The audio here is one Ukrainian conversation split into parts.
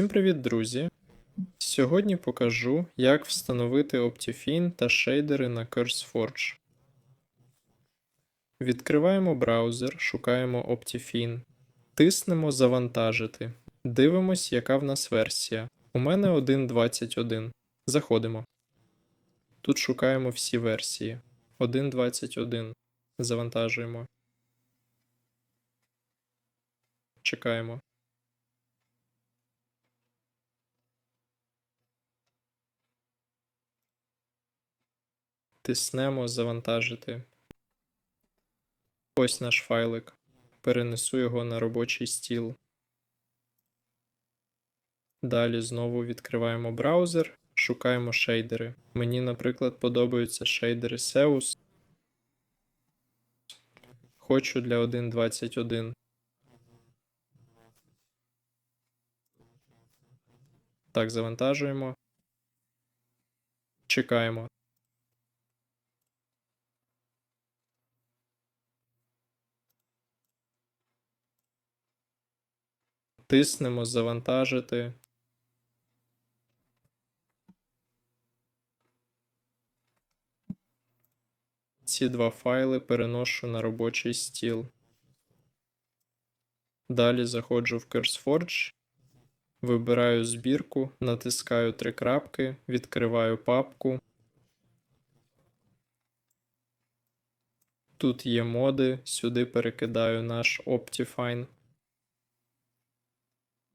Всім привіт, друзі! Сьогодні покажу, як встановити Optifine та шейдери на CurseForge. Відкриваємо браузер, шукаємо Optifine, тиснемо Завантажити. Дивимось, яка в нас версія. У мене 1.21. Заходимо. Тут шукаємо всі версії. 1.21. Завантажуємо. Чекаємо. Тиснемо завантажити. Ось наш файлик. Перенесу його на робочий стіл. Далі знову відкриваємо браузер, шукаємо шейдери. Мені, наприклад, подобаються шейдери Seus. Хочу для 1.21. Так, завантажуємо. Чекаємо. Тиснемо завантажити. Ці два файли переношу на робочий стіл. Далі заходжу в CurseForge, вибираю збірку, натискаю три крапки, відкриваю папку. Тут є моди, сюди перекидаю наш Optifine.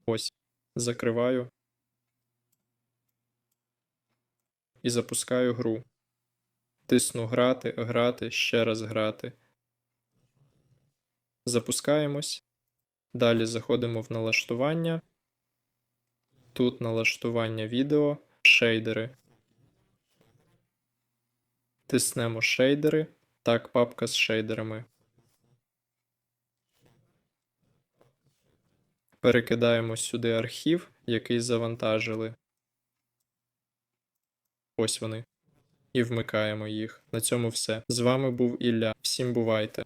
Ось. Закриваю. І запускаю гру. Тисну грати, грати, ще раз грати. Запускаємось. Далі заходимо в налаштування. Тут налаштування відео, шейдери. Тиснемо шейдери. Так, папка з шейдерами. Перекидаємо сюди архів, який завантажили. Ось вони. І вмикаємо їх. На цьому все. З вами був Ілля. Всім бувайте!